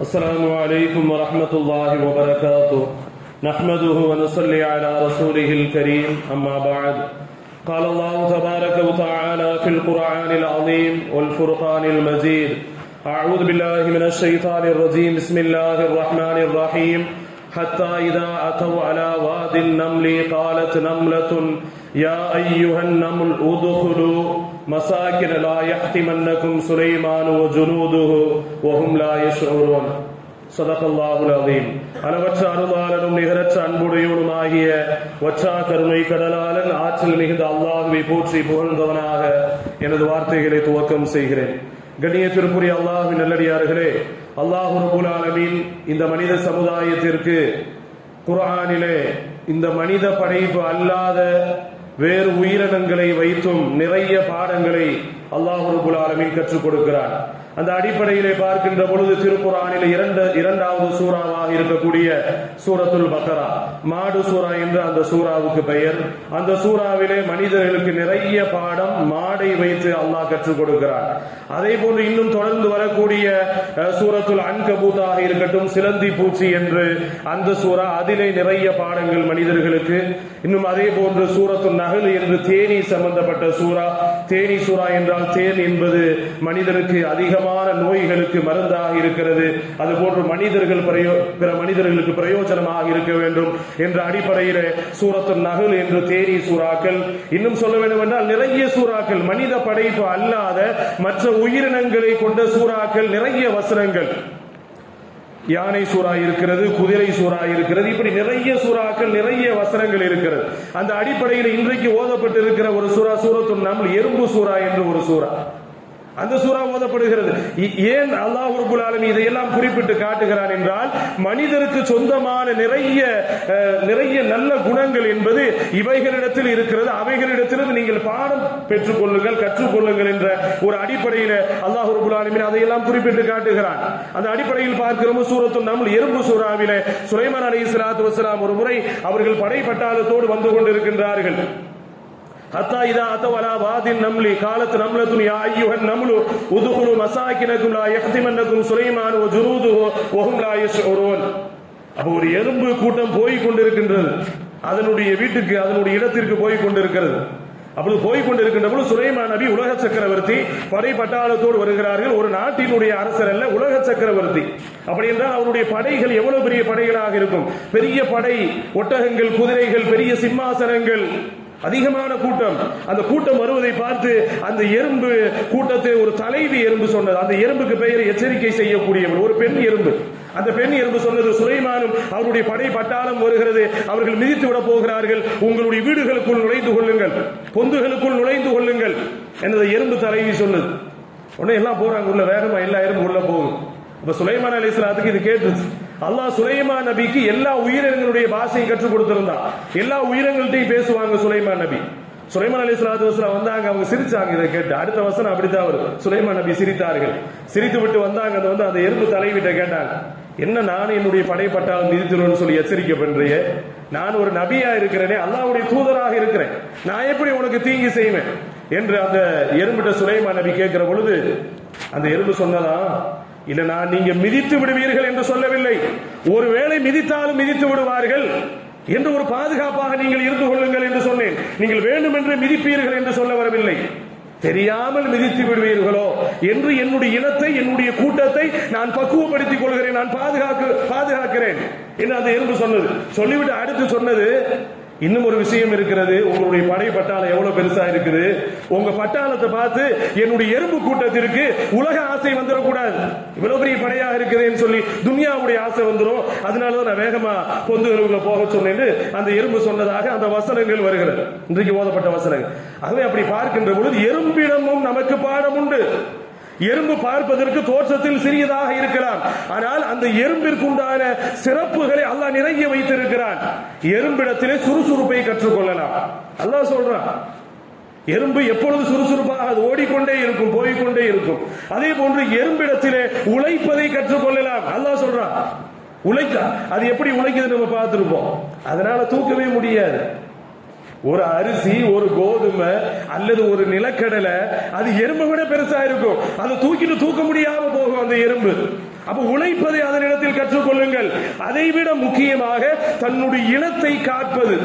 السلام عليكم ورحمة الله وبركاته. نحمده ونصلي على رسوله الكريم. أما بعد قال الله تبارك وتعالى في القرآن العظيم والفرقان المجيد أعوذ بالله من الشيطان الرجيم. بسم الله الرحمن الرحيم. حتى إذا أتوا على واد النمل قالت نملة يا أيها النمل ادخلوا مساكن لا يحتمنكم سليمان وجنوده وهم لا يشعرون صدق الله العظيم அளவற்ற அருளாளனும் நிகரற்ற அன்புடையோனும் ஆகிய வற்றா கருணை கடலாளன் ஆற்றல் மிகுந்த அல்லாஹுவை போற்றி புகழ்ந்தவனாக எனது வார்த்தைகளை துவக்கம் செய்கிறேன் கண்ணியத்திற்குரிய அல்லாஹுவின் நல்லடியார்களே அல்லாஹு ரபுல் ஆலமீன் இந்த மனித சமுதாயத்திற்கு குர்ஆனிலே இந்த மனித படைப்பு அல்லாத வேறு உயிரினங்களை வைத்தும் நிறைய பாடங்களை அல்லாஹு ரபுல் ஆலமின் கற்றுக் கொடுக்கிறான். அந்த அடிப்படையிலே பார்க்கின்ற பொழுது திருக்குறானில் இரண்டு இரண்டாவது சூறாவாக இருக்கக்கூடிய சூரத்துல் பக்கரா. மாடு சூறா என்று அந்த சூறாவுக்கு பெயர். அந்த சூறாவிலே மனிதர்களுக்கு நிறைய பாடம் மாடை வைத்து அல்லாஹ் கற்றுக் கொடுக்கிறார் அதே போன்று இன்னும் தொடர்ந்து வரக்கூடிய அஹ், சூரத்துல் அன்கபூத்தாக இருக்கட்டும் சிலந்தி பூச்சி என்று அந்த சூறா அதிலே நிறைய பாடங்கள் மனிதர்களுக்கு. இன்னும் அதே போன்று சூரத்துல் நகல் என்று தேனி சம்பந்தப்பட்ட சூறா. தேனி சூறா என்றால் தேன் என்பது மனிதனுக்கு அதிகமான நோய்களுக்கு மருந்தாக இருக்கிறது. அது போன்று மனிதர்கள் பிரயோ- பிற மனிதர்களுக்கு பிரயோஜனமாக இருக்க வேண்டும் என்ற அடிப்படையில் சூரத்து நகல் என்று தேனி சூறாக்கள். இன்னும் சொல்ல வேண்டும் என்றால் நிறைய சூறாக்கள் மனித படைப்பு அல்லாத மற்ற உயிரினங்களை கொண்ட சூறாக்கள் நிறைய வசனங்கள். யானை சூறா இருக்கிறது குதிரை சூறா இருக்கிறது இப்படி நிறைய சூறாக்கள் நிறைய வசனங்கள் இருக்கிறது. அந்த அடிப்படையில் இன்றைக்கு ஓதப்பட்டு இருக்கிற ஒரு சூறா சூரத்தும் நம்ம எறும்பு சூறா என்று ஒரு சூறா. அந்த சூறா ஓதப்படுகிறது. இ- ஏன் அல்லாஹ் ரபுல் இதையெல்லாம் குறிப்பிட்டு காட்டுகிறான் என்றால் மனிதருக்கு சொந்தமான நிறைய நிறைய நல்ல குணங்கள் என்பது இவைகளிடத்தில் இருக்கிறது. அவைகளிடத்திலிருந்து நீங்கள் பாடம் பெற்றுக் கொள்ளுங்கள் கற்றுக்கொள்ளுங்கள் என்ற ஒரு அடிப்படையில் அல்லாஹ் ரபுல் அதையெல்லாம் குறிப்பிட்டு காட்டுகிறான். அந்த அடிப்படையில் பார்க்கிறோம் சூரத்து நம்ல் எறும்பு சூறாவில சுலைமான் அலி இஸ்லாத்து வசலாம் ஒரு முறை அவர்கள் படை பட்டாளத்தோடு வந்து கொண்டிருக்கின்றார்கள். ஹத்தா இதா அத்தவலா வாதில் நம்லி காலத்து நம்லத்துன் யா ஐயுஹன் நம்லு உதுகுலு மசாக்கினக்கும் லா யஹ்திமன்னக்கும் சுலைமான் ஒ ஜுரூதுஹு வஹும் லா யஷ்உரூன் அப்போ ஒரு எறும்பு கூட்டம் போய் கொண்டிருக்கின்றது. அதனுடைய வீட்டுக்கு அதனுடைய இடத்திற்கு போய் கொண்டிருக்கிறது. அப்பொழுது போய் கொண்டிருக்கின்ற பொழுது சுலைமா நபி உலக சக்கரவர்த்தி படை பட்டாளத்தோடு வருகிறார்கள். ஒரு நாட்டினுடைய அரசர் அல்ல உலக சக்கரவர்த்தி. அப்படி என்றால் அவருடைய படைகள் எவ்வளவு பெரிய படைகளாக இருக்கும்? பெரிய படை ஒட்டகங்கள் குதிரைகள் பெரிய சிம்மாசனங்கள். அதிகமான கூட்டம். அந்த கூட்டம் வருவதை பார்த்து அந்த எறும்பு கூட்டத்தை ஒரு தலைவி எறும்பு சொன்னது. அந்த எறும்புக்கு பெயர் எச்சரிக்கை செய்யக்கூடியவள். ஒரு பெண் எறும்பு. அந்த பெண் எறும்பு சொன்னது சுலைமானும் அவருடைய படை பட்டாளம் வருகிறது. அவர்கள் மிதித்து விட போகிறார்கள். உங்களுடைய வீடுகளுக்குள் நுழைந்து கொள்ளுங்கள். பொந்துகளுக்குள் நுழைந்து கொள்ளுங்கள். எனது எறும்பு தலைவி சொன்னது. உடனே எல்லாம் போறாங்க. உள்ள வேகமா எல்லா எறும்பு உள்ள போகும் இப்ப சுலைமான் அலி இஸ்லாத்துக்கு இது கேட்டுச்சு. அல்லாஹ் சுலைமா நபிக்கு எல்லா உயிரினங்களுடைய பாஷையும் கற்றுக் கொடுத்திருந்தான் எல்லா உயிரங்கள்ட்டையும் பேசுவாங்க சுலைமா நபி. சுலைமான் அலி இஸ்லாத்து வஸ்லாம் வந்தாங்க அவங்க சிரிச்சாங்க இதை கேட்டு. அடுத்த வசனம் அப்படித்தான் வரும். சுலைமான் நபி சிரித்தார்கள். சிரித்து விட்டு வந்தாங்க அதை வந்து அந்த எறும்பு தலைவிட்ட கேட்டாங்க. என்ன நான் என்னுடைய படைப்பட்டாலும் மிதித்துருன்னு சொல்லி எச்சரிக்கை பண்றியே? நான் ஒரு நபியா இருக்கிறேனே அல்லாவுடைய தூதராக இருக்கிறேன். நான் எப்படி உனக்கு தீங்கு செய்வேன்? என்று அந்த எறும்பிட்ட சுலைமா நபி கேட்கிற பொழுது அந்த எறும்பு சொன்னதா? இல்ல நான் நீங்க மிதித்து விடுவீர்கள் என்று சொல்லவில்லை. ஒருவேளை மிதித்தாலும் மிதித்து விடுவார்கள் என்று ஒரு பாதுகாப்பாக நீங்கள் இருந்து கொள்ளுங்கள் என்று சொன்னேன். நீங்கள் வேண்டுமென்று மிதிப்பீர்கள் என்று சொல்ல வரவில்லை. தெரியாமல் மிதித்து விடுவீர்களோ என்று என்னுடைய இனத்தை என்னுடைய கூட்டத்தை நான் பக்குவப்படுத்திக் கொள்கிறேன். நான் பாதுகாக்க பாதுகாக்கிறேன். என்று அந்த எறும்பு சொன்னது. சொல்லிவிட்டு அடுத்து சொன்னது இன்னும் ஒரு விஷயம் இருக்கிறது. உங்களுடைய படை பட்டாளம் எவ்வளவு பெருசா இருக்குது? உங்க பட்டாளத்தை பார்த்து என்னுடைய எறும்பு கூட்டத்திற்கு உலக ஆசை வந்துடக்கூடாது. இவ்வளவு பெரிய படையாக இருக்குதுன்னு சொல்லி துனியாவுடைய ஆசை வந்துடும் அதனாலதான் நான் வேகமா பொந்துகளுக்குள்ள போக சொன்னேன்னு அந்த எறும்பு சொன்னதாக அந்த வசனங்கள் வருகிறது. இன்றைக்கு ஓதப்பட்ட வசனங்கள். ஆகவே அப்படி பார்க்கின்ற பொழுது எறும்பிடமும் நமக்கு பாடம் உண்டு எறும்பு பார்ப்பதற்கு தோற்றத்தில் சிறியதாக இருக்கலாம். ஆனால் அந்த எறும்பிற்கு உண்டான சிறப்புகளை அல்லாஹ் நிறைய வைத்திருக்கிறான். எறும்பிடத்திலே சுறுசுறுப்பை கற்றுக்கொள்ளலாம். அல்லாஹ் சொல்றான் எறும்பு எப்பொழுது சுறுசுறுப்பாக அது ஓடிக்கொண்டே இருக்கும் போய்கொண்டே இருக்கும். அதே போன்று எறும்பிடத்திலே உழைப்பதை கற்றுக்கொள்ளலாம். அல்லாஹ் சொல்றான் உழைக்க அது எப்படி உழைக்குது நம்ம பார்த்திருப்போம். அதனால தூக்கவே முடியாது. ஒரு அரிசி ஒரு கோதுமை அல்லது ஒரு நிலக்கடலை அது எறும்பு விட பெருசா இருக்கும். அதை தூக்கிட்டு தூக்க முடியாம போகும் அந்த எறும்பு. அப்ப உழைப்பதை அதனிடத்தில் கற்றுக்கொள்ளுங்கள். அதை விட முக்கியமாக தன்னுடைய இனத்தை காப்பது.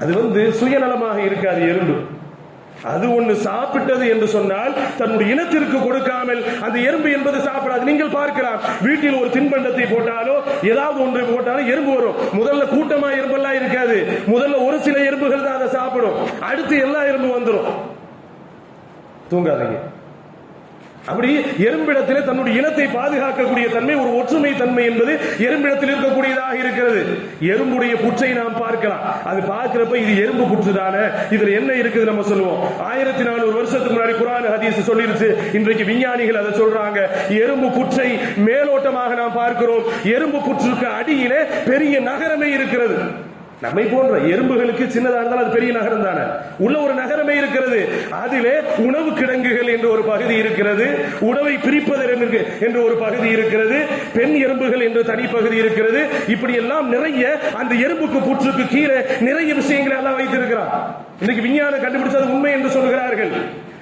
அது வந்து சுயநலமாக இருக்காது எறும்பு. அது ஒன்று சாப்பிட்டது என்று சொன்னால் தன்னுடைய இனத்திற்கு கொடுக்காமல் அந்த எறும்பு என்பது சாப்பிடாது. நீங்கள் பார்க்கலாம் வீட்டில் ஒரு தின்பண்டத்தை போட்டாலோ ஏதாவது ஒன்று போட்டாலும் எறும்பு வரும். முதல்ல கூட்டமா எறும்பெல்லாம் இருக்காது. முதல்ல ஒரு சில எறும்புகள் தான் அதை சாப்பிடும் அடுத்து எல்லா எறும்பு வந்துடும் தூங்காதீங்க. அப்படி எறும்பிடத்திலே தன்னுடைய இனத்தை பாதுகாக்கக்கூடிய தன்மை ஒரு ஒற்றுமை தன்மை என்பது எறும்பிடத்தில் இருக்கக்கூடியதாக இருக்கிறது. எறும்புடைய புற்றை நாம் பார்க்கலாம். அது பார்க்கிறப்ப இது எறும்பு புற்று தானே? இதுல என்ன இருக்குது நம்ம சொல்லுவோம். ஆயிரத்தி நானூறு வருஷத்துக்கு முன்னாடி குரான் ஹதீஸ் சொல்லிருச்சு. இன்றைக்கு விஞ்ஞானிகள் அதை சொல்றாங்க. எறும்பு புற்றை மேலோட்டமாக நாம் பார்க்கிறோம். எறும்பு புற்றுக்கு அடியிலே பெரிய நகரமே இருக்கிறது. நம்மை போன்ற எறும்புகளுக்கு சின்னதா இருந்தாலும் அது பெரிய நகரம் தானே? உள்ள ஒரு நகரமே இருக்கிறது. அதிலே உணவு கிடங்குகள் என்று ஒரு பகுதி இருக்கிறது. உணவை பிரிப்பதர் என்று ஒரு பகுதி இருக்கிறது. பெண் எறும்புகள் என்று தனி பகுதி இருக்கிறது. இப்படி எல்லாம் நிறைய அந்த எறும்புக்கு புற்றுக்கு கீழே நிறைய விஷயங்களை எல்லாம் வைத்திருக்கிறார் இன்னைக்கு விஞ்ஞானம் கண்டுபிடிச்சது உண்மை என்று சொல்கிறார்கள்.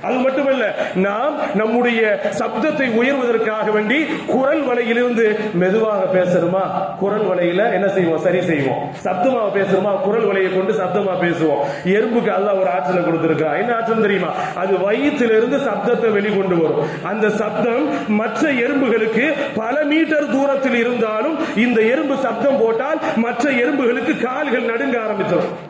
அது மட்டுமல்ல நாம் நம்முடைய சப்தத்தை உயர்வதற்காக வேண்டி குரல் வலையிலிருந்து மெதுவாக பேசணுமா? குரல் வலையில என்ன செய்வோம்? சரி செய்வோம். சப்தமா பேசணுமா? குரல் வலையை கொண்டு சப்தமா பேசுவோம். எறும்புக்கு அல்ல ஒரு ஆற்றலை கொடுத்துருக்கா? என்ன ஆற்றல் தெரியுமா? அது வயிற்றிலிருந்து சப்தத்தை வெளிக்கொண்டு வரும். அந்த சப்தம் மற்ற எறும்புகளுக்கு பல மீட்டர் தூரத்தில் இருந்தாலும் இந்த எறும்பு சப்தம் போட்டால் மற்ற எறும்புகளுக்கு கால்கள் நடுங்க ஆரம்பித்தோம்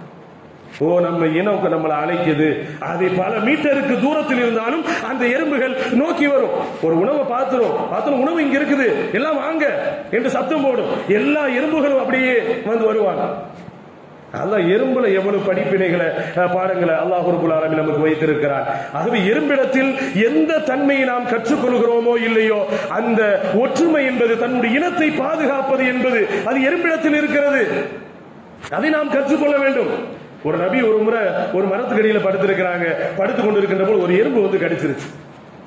ஓ நம்ம இனம் நம்மளை அழைக்குது. அதை பல மீட்டருக்கு தூரத்தில் இருந்தாலும் அந்த எறும்புகள் நோக்கி வரும். ஒரு உணவை பார்த்துரும் பார்த்துரும் உணவு இங்க இருக்குது. எல்லாம் வாங்க என்று சத்தம் போடும். எல்லா எறும்புகளும் அப்படியே வந்து வருவாங்க. அல்லாஹ் எறும்புல எவ்வளவு படிப்பினைகளை பாடங்களை அல்லாஹ் ரபுல் நமக்கு வைத்திருக்கிறார். ஆகவே எறும்பிடத்தில் எந்த தன்மையை நாம் கற்றுக்கொள்கிறோமோ இல்லையோ அந்த ஒற்றுமை என்பது தன்னுடைய இனத்தை பாதுகாப்பது என்பது அது எறும்பிடத்தில் இருக்கிறது. அதை நாம் கற்றுக்கொள்ள வேண்டும். ஒரு நபி ஒரு முறை ஒரு மரத்துக்கடியில படுத்திருக்கிறாங்க. படுத்து கொண்டு இருக்கின்ற போது ஒரு எறும்பு வந்து கடிச்சிருச்சு.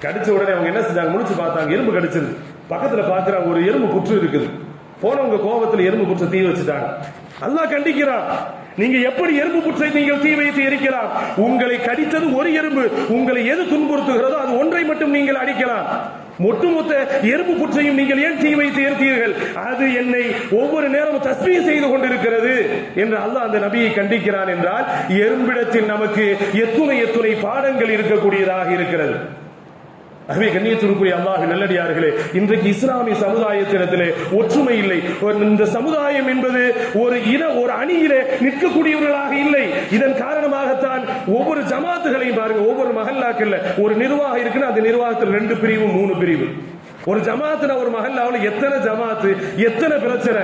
கடிச்ச உடனே அவங்க என்ன செஞ்சாங்க? முடிச்சு பார்த்தாங்க. எறும்பு கடிச்சிருச்சு. பக்கத்துல பாக்குறாங்க ஒரு எறும்பு குற்று இருக்குது. போனவங்க கோபத்துல எறும்பு குற்ற தீ வச்சுட்டாங்க. அல்லா கண்டிக்கிறான். நீங்க எப்படி எறும்பு புற்றை நீங்கள் தீ வைத்து எரிக்கலாம்? உங்களை கடித்தது ஒரு எறும்பு. உங்களை எது துன்புறுத்துகிறதோ அது ஒன்றை மட்டும் நீங்கள் அடிக்கலாம். ஒட்டுமொத்த எறும்பு புற்றையும் நீங்கள் ஏன் தீ வைத்து எரித்தீர்கள்? அது என்னை ஒவ்வொரு நேரமும் தஸ்மீ செய்து கொண்டிருக்கிறது என்று அல்லாஹ் அந்த நபியை கண்டிக்கிறான் என்றால் எறும்பிடத்தில் நமக்கு எத்துணை எத்துணை பாடங்கள் இருக்கக்கூடியதாக இருக்கிறது. ஆகவே கண்ணியத்திற்குரிய அல்லாஹ் நல்லடியார்களே இன்றைக்கு இஸ்லாமிய சமுதாயத்திடத்திலே ஒற்றுமை இல்லை. இந்த சமுதாயம் என்பது ஒரு இன ஒரு அணியிலே நிற்கக்கூடியவர்களாக இல்லை. இதன் காரணம் தான் ஒவ்வொரு ஜமாத்துகளையும் பாருங்க ஒவ்வொரு மஹல்லாக்கள்ல ஒரு நிர்வாகம் இருக்குன்னா அந்த நிர்வாகத்தில் ரெண்டு பிரிவு மூணு பிரிவு. ஒரு ஜமாத்துல ஒரு மகல்லாவில் எத்தனை ஜமாத்து எத்தனை பிரச்சனை?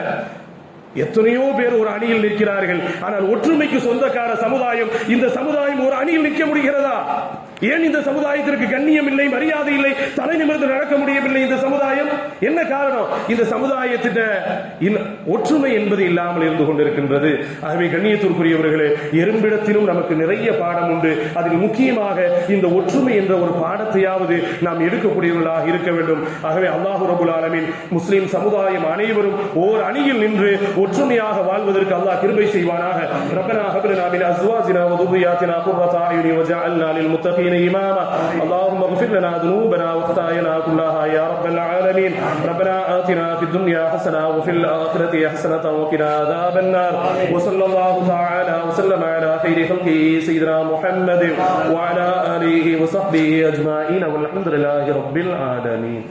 எத்தனையோ பேர் ஒரு அணியில் நிற்கிறார்கள். ஆனால் ஒற்றுமைக்கு சொந்தக்கார சமுதாயம் இந்த சமுதாயம் ஒரு அணியில் நிற்க முடிகிறதா? ஏன் இந்த சமுதாயத்திற்கு கண்ணியம் இல்லை மரியாதை இல்லை தலை நிமிர்ந்து நடக்க முடியவில்லை இந்த சமுதாயம்? என்ன காரணம்? இந்த சமுதாயத்திட்ட ஒற்றுமை என்பது இல்லாமல் இருந்து கொண்டிருக்கின்றது. ஆகவே கண்ணியத்திற்குரியவர்களே எறும்பிடத்திலும் நமக்கு நிறைய பாடம் உண்டு. அதில் முக்கியமாக இந்த ஒற்றுமை என்ற ஒரு பாடத்தையாவது நாம் எடுக்கக்கூடியவர்களாக இருக்க வேண்டும். ஆகவே அல்லாஹு ரபுல் ஆலமின் முஸ்லிம் சமுதாயம் அனைவரும் ஓர் அணியில் நின்று ஒற்றுமையாக வாழ்வதற்கு அல்லாஹ் கிருபை செய்வானாக ربنا هب لنا من ازواجنا وذرياتنا قرة اعين وجعلنا للمتقين اماما اللهم اغفر لنا ذنوبنا وخطايانا كلها يا رب العالمين ربنا آتنا في الدنيا حسنة وفي الآخرة حسنة وقنا عذاب النار وصلى الله تعالى وسلم على خير خلقه سيدنا محمد وعلى آله وصحبه أجمعين والحمد لله رب العالمين